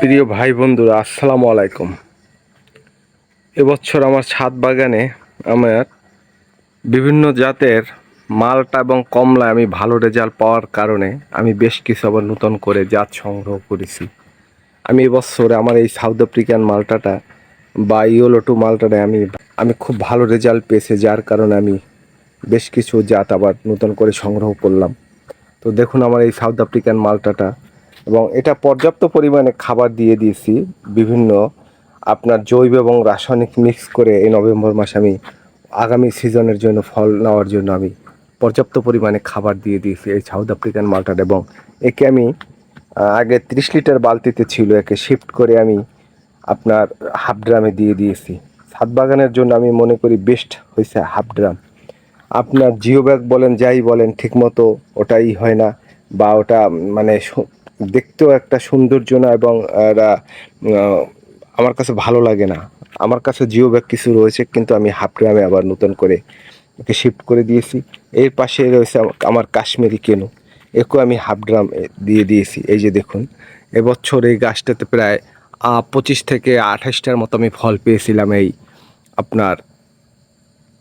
প্রিয় ভাই বন্ধুরা, আসসালামু আলাইকুম। এবছর আমার ছাদ বাগানে আমার বিভিন্ন জাতের মালটা এবং কমলা আমি ভালো রেজাল্ট পাওয়ার কারণে আমি বেশ কিছু আবার নতুন করে জাত সংগ্রহ করেছি। আমি এবছরে আমার এই সাউথ আফ্রিকান মালটাটা বা ইয়োলোটু মালটাটা আমি আমি খুব ভালো রেজাল্ট পেয়েছি, যার কারণে আমি বেশ কিছু জাত আবার নতুন করে সংগ্রহ করলাম। তো দেখুন আমার এই সাউথ আফ্রিকান মালটাটা এবং এটা পর্যাপ্ত পরিমাণে খাবার দিয়ে দিয়েছি। বিভিন্ন আপনার জৈব এবং রাসায়নিক মিক্স করে এই নভেম্বর মাসে আমি আগামী সিজনের জন্য ফল নেওয়ার জন্য আমি পর্যাপ্ত পরিমাণে খাবার দিয়ে দিয়েছি এই সাউথ আফ্রিকান মালটাটা এবং একে আমি আগে ত্রিশ লিটার বালতিতে ছিল, একে শিফট করে আমি আপনার হাফ ড্রামে দিয়ে দিয়েছি। ছাদ বাগানের জন্য আমি মনে করি বেস্ট হয়েছে হাফ ড্রাম আপনার জিও ব্যাগ বলেন, যাই বলেন, ঠিকমতো ওটাই হয় না বা ওটা মানে দেখতেও একটা সৌন্দর্য না এবং আমার কাছে ভালো লাগে না। আমার কাছে জিও ব্যাগ কিছু রয়েছে, কিন্তু আমি হাফ গ্রামে আবার নতুন করে ওকে শিফট করে দিয়েছি। এর পাশে রয়েছে আমার কাশ্মীরি কেনু। একেও আমি হাফ ড্রাম দিয়ে দিয়েছি, এই যে দেখুন। এবছর এই গাছটাতে প্রায় পঁচিশ থেকে আঠাশটার মতো আমি ফল পেয়েছিলাম এই আপনার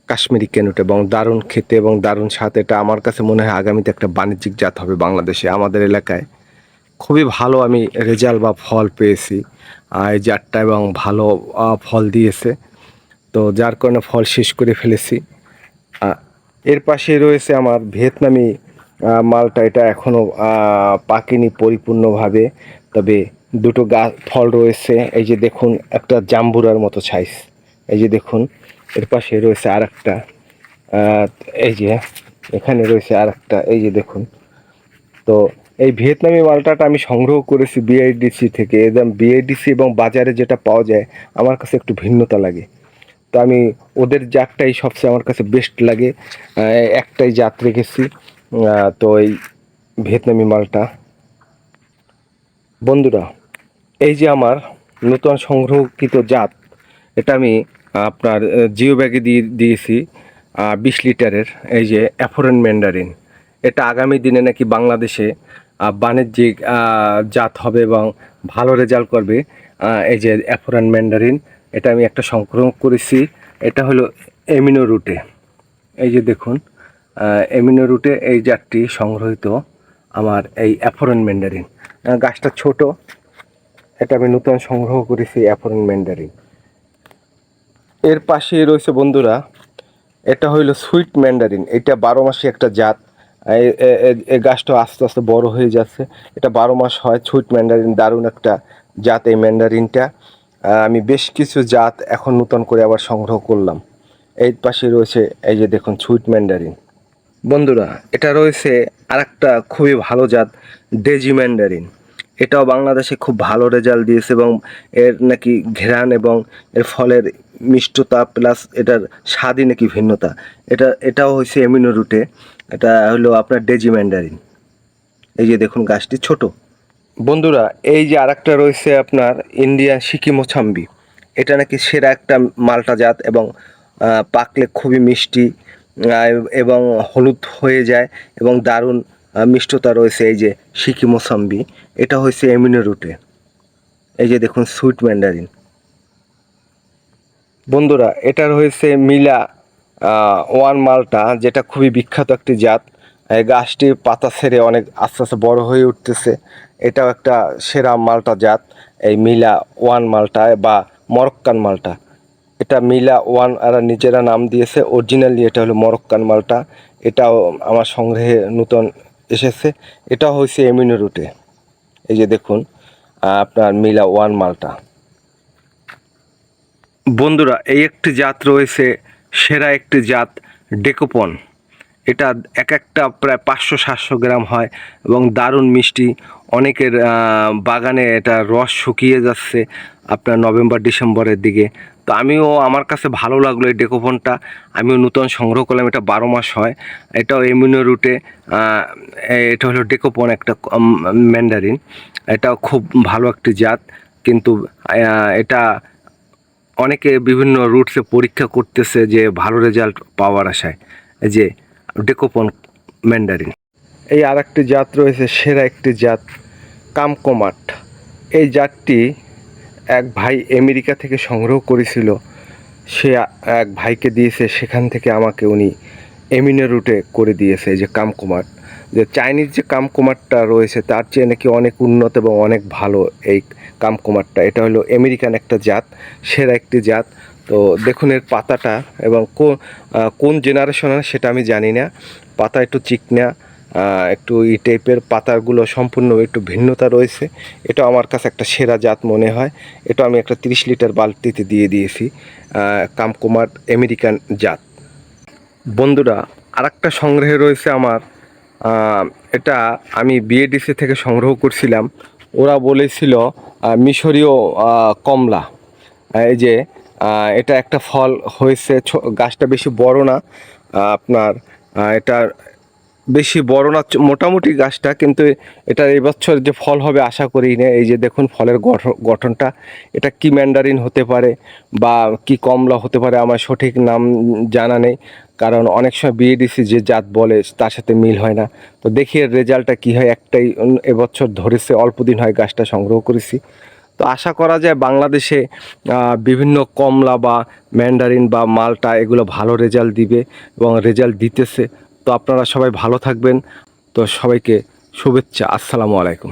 কাশ্মীরি কেনুট এবং দারুণ খেতে এবং দারুণ স্বাদ। এটা আমার কাছে মনে হয় আগামীতে একটা বাণিজ্যিক জাত হবে বাংলাদেশে, আমাদের এলাকায়। খুবই ভালো আমি রেজাল্ট বা ফল পেয়েছি। এই জাতটা এবং ভালো ফল দিয়েছে। তো যার কারণে ফল শেষ করে ফেলেছি। এর পাশে রয়েছে আমার ভিয়েতনামি মালটা। এটা এখনও পাকেনি পরিপূর্ণভাবে। তবে দুটো গা, ফল রয়েছে। এই যে দেখুন, একটা জাম্বুরার মতো সাইজ এই যে দেখুন, এর পাশে রয়েছে আর একটা এই যে, এখানে রয়েছে আর একটা এই যে দেখুন। তো এই ভিয়েতনামি মালটাটা আমি সংগ্রহ করেছি বিআইডিসি থেকে। একদম বিআইডিসি এবং বাজারে যেটা পাওয়া যায়, আমার কাছে একটু ভিন্নতা লাগে। তো আমি ওদের জাতটাই সবচেয়ে আমার কাছে বেস্ট লাগে। একটাই জাত রেখেছি। তো এই ভিয়েতনামি মালটা। বন্ধুরা, এই যে আমার নতুন সংগ্রহকৃত জাত, এটা আমি আপনার জিও ব্যাগে দিয়ে দিয়েছি বিশ লিটারের, এই যে অ্যাফোরেন ম্যান্ডারিন। এটা আগামী দিনে নাকি বাংলাদেশে বাণিজ্যিক জাত হবে এবং ভালো রেজাল্ট করবে। এই যে অ্যাফোরেন ম্যান্ডারিন এটা আমি একটা সংগ্রহ করেছি। এটা হলো এমিনো রুটে এই যে দেখুন এমিনো রুটে এই জাতটি সংগ্রহিত আমার এই অ্যাফোরেন ম্যান্ডারিন গাছটা ছোট, এটা আমি নতুন সংগ্রহ করেছি অ্যাফোরেন ম্যান্ডারিন এর পাশে রয়েছে বন্ধুরা, এটা হইল সুইট ম্যান্ডারিন এটা বারো মাসে একটা জাত। এই গাছটা আস্তে আস্তে বড় হয়ে যাচ্ছে। এটা বারো মাস হয় সুইট ম্যান্ডারিন দারুণ একটা জাত এই ম্যান্ডারিনটা আমি বেশ কিছু জাত এখন নতুন করে আবার সংগ্রহ করলাম। এই পাশে রয়েছে, এই যে দেখুন সুইট ম্যান্ডারিন বন্ধুরা, এটা রয়েছে আর একটা খুবই ভালো জাত ডেজি ম্যান্ডারিন এটাও বাংলাদেশে খুব ভালো রেজাল্ট দিয়েছে এবং এর নাকি ঘেরান এবং এর ফলের মিষ্টতা প্লাস এটার স্বাদই নাকি ভিন্নতা। এটা, এটাও হয়েছে এমিনো রুটে এটা হলো আপনার ডেজি ম্যান্ডারিন। এই যে দেখুন গাছটি ছোট। বন্ধুরা, এই যে আরেকটা রয়েছে আপনার ইন্ডিয়ান সিকিমো ছাম্বি। এটা নাকি সেরা একটা মালটা জাত এবং পাকলে খুবই মিষ্টি এবং হলুদ হয়ে যায় এবং দারুণ মিষ্টতা রয়েছে এই যে সিকিমো ছাম্বি। এটা হয়েছে এমিনো রুটে। এই যে দেখুন সুইট ম্যান্ডারিন। বন্ধুরা, এটার হয়েছে মিলা ওয়ান মালটা, যেটা খুবই বিখ্যাত একটি জাত। এই গাছটি পাতা ছেড়ে অনেক আস্তে আস্তে বড় হয়ে উঠতেছে। এটাও একটা সেরা মালটা জাত, এই মিলা ওয়ান মালটা বা মরক্কান মালটা। এটা মিলা ওয়ান এরা নিজেরা নাম দিয়েছে, অরিজিনালি এটা হলো মরক্কান মালটা। এটাও আমার সংগ্রহে নতুন এসেছে। এটাও হয়েছে এমিনো রুটে। এই যে দেখুন আপনার মিলা ওয়ান মালটা। বন্ধুরা, এই একটি জাত রয়েছে সেরা একটি জাত ডেকোপন। এটা এক একটা প্রায় পাঁচশো, সাতশো গ্রাম হয় এবং দারুণ মিষ্টি। অনেকের বাগানে এটা রস শুকিয়ে যাচ্ছে আপনার নভেম্বর, ডিসেম্বরের দিকে। তো আমিও, আমার কাছে ভালো লাগল এই ডেকোপনটা। আমিও নূতন সংগ্রহ করলাম, এটা বারো মাস হয়। এটাও এমিনো রুটে এটা হলো ডেকোপন একটা ম্যান্ডারিন। এটাও খুব ভালো একটি জাত, কিন্তু এটা অনেকে বিভিন্ন রুটসে পরীক্ষা করতেছে যে ভালো রেজাল্ট পাওয়ার আশায় যে ডেকোপন ম্যান্ডারিন। এই আর একটি জাত রয়েছে, সেরা একটি জাত, কামকোমাট। এই জাতটি এক ভাই আমেরিকা থেকে সংগ্রহ করেছিল। সে এক ভাইকে দিয়েছে, সেখান থেকে আমাকে উনি এমিনো রুটে করে দিয়েছে যে কামকুমার যে চাইনিজ যে কামকুমারটা রয়েছে, তার চেয়ে নাকি অনেক উন্নত এবং অনেক ভালো এই কামকুমারটা। এটা হলো আমেরিকান একটা জাত, সেরা একটি জাত। তো দেখুন এর পাতাটা এবং কোন জেনারেশনের সেটা আমি জানি না। পাতা একটু চিকনা একটু এই টাইপের পাতাগুলো সম্পূর্ণ একটু ভিন্নতা রয়েছে। এটা আমার কাছে একটা সেরা জাত মনে হয়। এটা আমি একটা তিরিশ লিটার বালতিতে দিয়ে দিয়েছি কামকুমার আমেরিকান জাত। বন্ধুরা, আরেকটা সংগ্রহে রয়েছে আমার এটা আমি বিএডিসি থেকে সংগ্রহ করছিলাম। ওরা বলেছিল মিশরীয় কমলা। এই যে এটা একটা ফল হয়েছে গাছটা বেশি বড় না। আপনার এটা বেশি বড় না, মোটামুটি গাছটা কিন্তু এটা এবছর যে ফল হবে আশা করি না। এই যে দেখুন ফলের গঠনটা, এটা কি ম্যান্ডারিন হতে পারে বা কি কমলা হতে পারে আমার সঠিক নাম জানা নেই। কারণ অনেক সময় বিএডিসি যে জাত বলে তার সাথে মিল হয় না। তো দেখি এর রেজাল্টটা কী হয়, একটাই এবছর ধরেছে, অল্প দিন হয় গাছটা সংগ্রহ করেছি। তো আশা করা যায় বাংলাদেশে বিভিন্ন কমলা বা ম্যান্ডারিন বা মালটা এগুলো ভালো রেজাল্ট দিবে এবং রেজাল্ট দিতেছে। তো আপনারা সবাই ভালো থাকবেন। তো সবাইকে শুভেচ্ছা। আসসালামু আলাইকুম।